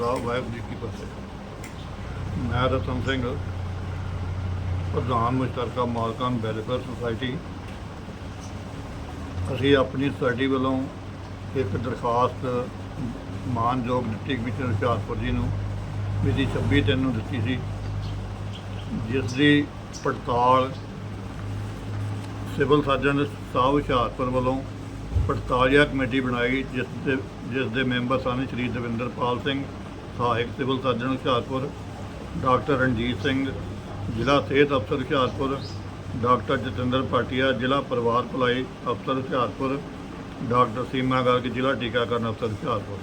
ਖਾਲਸਾ ਵਾਹਿਗੁਰੂ ਜੀ ਕੀ ਫਤਿਹ। ਮੈਂ ਰਤਨ ਸਿੰਘ, ਪ੍ਰਧਾਨ ਮੁਸ਼ਤਰਕਾ ਮਾਲਕਾਨ welfare society ਅਸੀਂ ਆਪਣੀ ਸੁਸਾਇਟੀ ਵੱਲੋਂ ਇੱਕ ਦਰਖਾਸਤ, ਮਾਨਯੋਗ ਡਿਪਟੀ ਕਮਿਸ਼ਨਰ ਹੁਸ਼ਿਆਰਪੁਰ ਜੀ ਨੂੰ ਮਿਤੀ 26 ਤਿੰਨ ਨੂੰ ਦਿੱਤੀ ਸੀ, ਜਿਸ ਦੀ ਪੜਤਾਲ ਸਿਵਲ ਸਰਜਨ ਸਾਹਿਬ ਹੁਸ਼ਿਆਰਪੁਰ ਵੱਲੋਂ ਪੜਤਾਲੀਆ ਕਮੇਟੀ ਬਣਾਈ, ਜਿਸ ਦੇ ਜਿਸ ਦੇ ਮੈਂਬਰ ਸਨ ਸ਼੍ਰੀ ਦਵਿੰਦਰਪਾਲ ਸਿੰਘ ਸਹਾਇਕ civil surgeon Hoshiarpur, doctor Ranjit Singh, ਜ਼ਿਲ੍ਹਾ ਸਿਹਤ ਅਫਸਰ ਹੁਸ਼ਿਆਰਪੁਰ, ਡਾਕਟਰ ਜਤਿੰਦਰ ਭਾਟੀਆ, ਜ਼ਿਲ੍ਹਾ ਪਰਿਵਾਰ ਭਲਾਈ ਅਫਸਰ ਹੁਸ਼ਿਆਰਪੁਰ, ਡਾਕਟਰ ਸੀਮਾ ਗਰਗ, ਜ਼ਿਲ੍ਹਾ ਟੀਕਾਕਰਨ ਅਫਸਰ ਹੁਸ਼ਿਆਰਪੁਰ।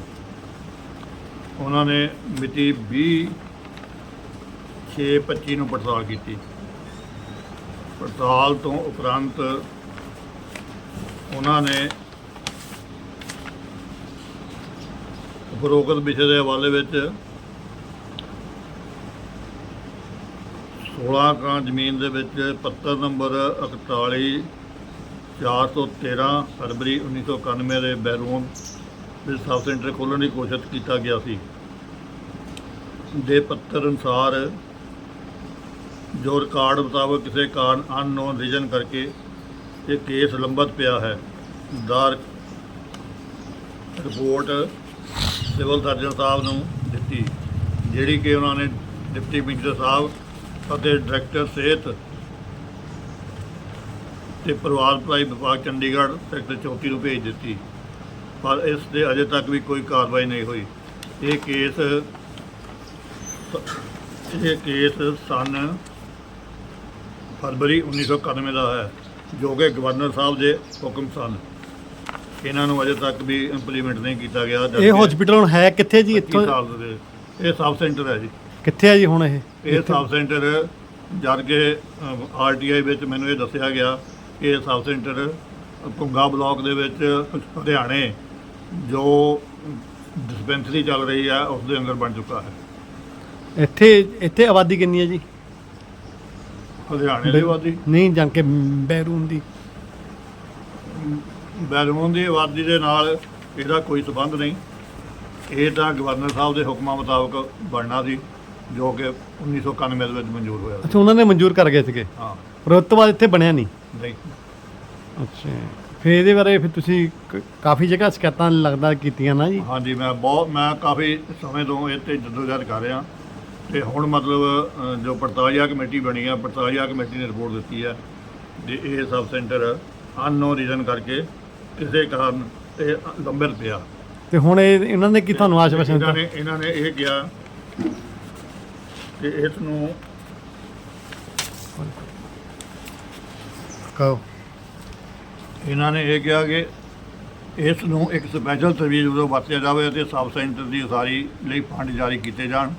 ਉਹਨਾਂ ਨੇ ਮਿਤੀ 20 ਛੇ 25 ਨੂੰ ਪੜਤਾਲ ਕੀਤੀ। ਪੜਤਾਲ ਤੋਂ ਉਪਰੰਤ ਉਹਨਾਂ ਨੇ ਫਰੋਖਤ ਵਿਸ਼ੇ ਦੇ ਹਵਾਲੇ ਵਿੱਚ 16 ਕਾਂ ਜ਼ਮੀਨ ਦੇ ਵਿੱਚ ਪੱਤਰ ਨੰਬਰ 41 413 ਫਰਵਰੀ 1991 ਦੇ ਬੈਰੂਨ ਦੇ ਸਬ ਸੈਂਟਰ ਖੋਲ੍ਹਣ ਦੀ ਕੋਸ਼ਿਸ਼ ਕੀਤਾ ਗਿਆ ਸੀ। ਦੇ ਪੱਤਰ ਅਨੁਸਾਰ ਜੋ ਰਿਕਾਰਡ ਮੁਤਾਬਕ ਕਿਸੇ ਕਾਰਨ ਅਨਨੋਨ ਰੀਜਨ ਕਰਕੇ ਇਹ ਕੇਸ ਲੰਬਤ ਪਿਆ ਹੈ। ਦਾਰ ਰਿਪੋਰਟ ਸਿਵਲ ਸਰਜਨ ਸਾਹਿਬ ਨੂੰ ਦਿੱਤੀ, ਜਿਹੜੀ ਕਿ ਉਹਨਾਂ ਨੇ ਡਿਪਟੀ ਕਮਿਸ਼ਨਰ ਸਾਹਿਬ ਅਤੇ ਡਾਇਰੈਕਟਰ ਸਿਹਤ ਤੇ ਪਰਿਵਾਰ ਭਲਾਈ ਵਿਭਾਗ ਚੰਡੀਗੜ੍ਹ ਸੈਕਟਰ 34 ਨੂੰ ਭੇਜ ਦਿੱਤੀ, ਪਰ ਇਸ ਦੇ ਅਜੇ ਤੱਕ ਵੀ ਕੋਈ ਕਾਰਵਾਈ ਨਹੀਂ ਹੋਈ। ਇਹ ਕੇਸ ਇਹ ਕੇਸ ਸਨ ਫਰਵਰੀ 1991 ਦਾ ਹੈ, ਜੋ ਕਿ ਗਵਰਨਰ ਸਾਹਿਬ ਦੇ ਹੁਕਮ ਸਨ। ਇਹਨਾਂ ਨੂੰ ਅਜੇ ਤੱਕ ਵੀ ਇੰਪਲੀਮੈਂਟ ਨਹੀਂ ਕੀਤਾ ਗਿਆ। ਇਹ ਹਸਪੀਟਲ ਹੁਣ ਹੈ ਕਿੱਥੇ ਜੀ 25 ਇੱਥੋਂ ਇਹ ਸਬ ਸੈਂਟਰ ਹੈ ਜੀ। ਕਿੱਥੇ ਹੈ ਜੀ ਹੁਣ ਇਹ? ਇਹ ਸਬ ਸੈਂਟਰ ਜਦ ਕਿ ਆਰਟੀਆਈ ਵਿੱਚ ਮੈਨੂੰ ਇਹ ਦੱਸਿਆ ਗਿਆ ਕਿ ਇਹ ਸਬ ਸੈਂਟਰ ਪੁੰਗਾ ਬਲਾਕ ਦੇ ਵਿੱਚ ਹਰਿਆਣੇ ਜੋ ਡਿਸਪੈਂਸਰੀ ਚੱਲ ਰਹੀ ਹੈ ਉਸ ਦੇ ਅੰਦਰ ਬਣ ਚੁੱਕਾ ਹੈ। ਇੱਥੇ ਇੱਥੇ ਆਬਾਦੀ ਕਿੰਨੀ ਹੈ ਜੀ? ਹਰਿਆਣੇ ਦੀ ਆਬਾਦੀ। ਨਹੀਂ ਜਾਣ ਕੇ ਬੈਰੂਨ ਦੀ। ਬੈਲੂਨ ਦੀ ਆਬਾਦੀ ਦੇ ਨਾਲ ਇਹਦਾ ਕੋਈ ਸਬੰਧ ਨਹੀਂ। ਇਹ ਤਾਂ ਗਵਰਨਰ ਸਾਹਿਬ ਦੇ ਹੁਕਮਾਂ ਮੁਤਾਬਕ ਬਣਨਾ ਸੀ ਜੋ ਕਿ 1991 ਦੇ ਵਿੱਚ ਮਨਜ਼ੂਰ ਹੋਇਆ ਸੀ। ਅੱਛਾ ਉਹਨਾਂ ਨੇ ਮਨਜ਼ੂਰ ਕਰ ਗਏ ਸੀਗੇ? ਹਾਂ। ਪਰ ਉਸ ਤੋਂ ਬਾਅਦ ਇੱਥੇ ਬਣਿਆ ਨਹੀਂ? ਨਹੀਂ। ਅੱਛਾ। ਫਿਰ ਇਹਦੇ ਬਾਰੇ ਫਿਰ ਤੁਸੀਂ ਕ- ਕਾਫੀ ਜਗ੍ਹਾ ਸ਼ਿਕਾਇਤਾਂ ਲੱਗਦਾ ਕੀਤੀਆਂ ਨਾ ਜੀ? ਹਾਂਜੀ ਮੈਂ ਬਹੁਤ ਮੈਂ ਕਾਫੀ ਸਮੇਂ ਤੋਂ ਇਹ ਤੇ ਜਦੋਜਹਿਦ ਕਰ ਰਿਹਾ। ਤੇ ਹੁਣ ਮਤਲਬ ਅ, ਜੋ ਪੜਤਾਲੀਆ ਕਮੇਟੀ ਬਣੀ ਆ ਪੜਤਾਲੀਆ ਕਮੇਟੀ ਨੇ ਰਿਪੋਰਟ ਦਿੱਤੀ ਹੈ ਕਿ ਇਹ ਸਬ ਸੈਂਟਰ ਅਨਨੋ ਰੀਜ਼ਨ ਕਰਕੇ ਕਿਸੇ ਕਾਰਨ ਇਹ ਲੰਬਿਤ ਪਿਆ। ਤੇ ਹੁਣ ਇਹ ਇਹਨਾਂ ਨੇ ਕੀ ਤੁਹਾਨੂੰ ਆਸ਼ਵਾਸਨ ਇਹਨਾਂ ਦਿੱਤਾ ਨੇ ਇਹਨਾਂ ਨੇ ਇਹ ਕਿਹਾ ਕਿ ਇਸ ਨੂੰ ਕਹੋ। ਇਹਨਾਂ ਨੇ ਇਹ ਕਿਹਾ ਕਿ ਇਸ ਨੂੰ ਇੱਕ ਸਪੈਸ਼ਲ ਸਰਵਿਸ ਵਜੋਂ ਵਰਤਿਆ ਜਾਵੇ ਅਤੇ ਸਬ ਸੈਂਟਰ ਦੀ ਉਸਾਰੀ ਲਈ ਫੰਡ ਜਾਰੀ ਕੀਤੇ ਜਾਣ।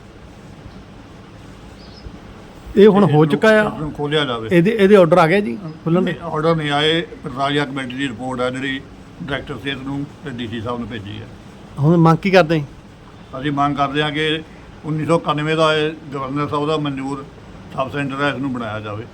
ਇਹ ਹੁਣ ਹੋ ਚੁੱਕਾ ਆ। ਨੂੰ ਖੋਲਿਆ ਜਾਵੇ। ਇਹਦੇ ਇਹਦੇ ਆਰਡਰ ਆ ਗਏ ਜੀ ਖੁੱਲਣ ਦੇ। ਆਰਡਰ ਨਹੀਂ ਆਏ। ਪਟਰਾਲੀਆ ਕਮੇਟੀ ਦੀ ਰਿਪੋਰਟ ਹੈ ਜਿਹੜੀ ਡਾਇਰੈਕਟਰ ਸਿਹਤ ਨੂੰ ਤੇ ਡੀਸੀ ਸਾਹਿਬ ਨੂੰ ਭੇਜੀ ਹੈ ਹੁਣ ਮੰਗ ਕੀ ਕਰਦੇ? ਅਸੀਂ ਮੰਗ ਕਰਦੇ ਹਾਂ ਕਿ 1991 ਦਾ ਇਹ ਗਵਰਨਰ ਸਾਹਿਬ ਦਾ ਮਨਜ਼ੂਰ ਸਬ ਸੈਂਟਰ ਹੈ ਇਸ ਨੂੰ ਬਣਾਇਆ ਜਾਵੇ।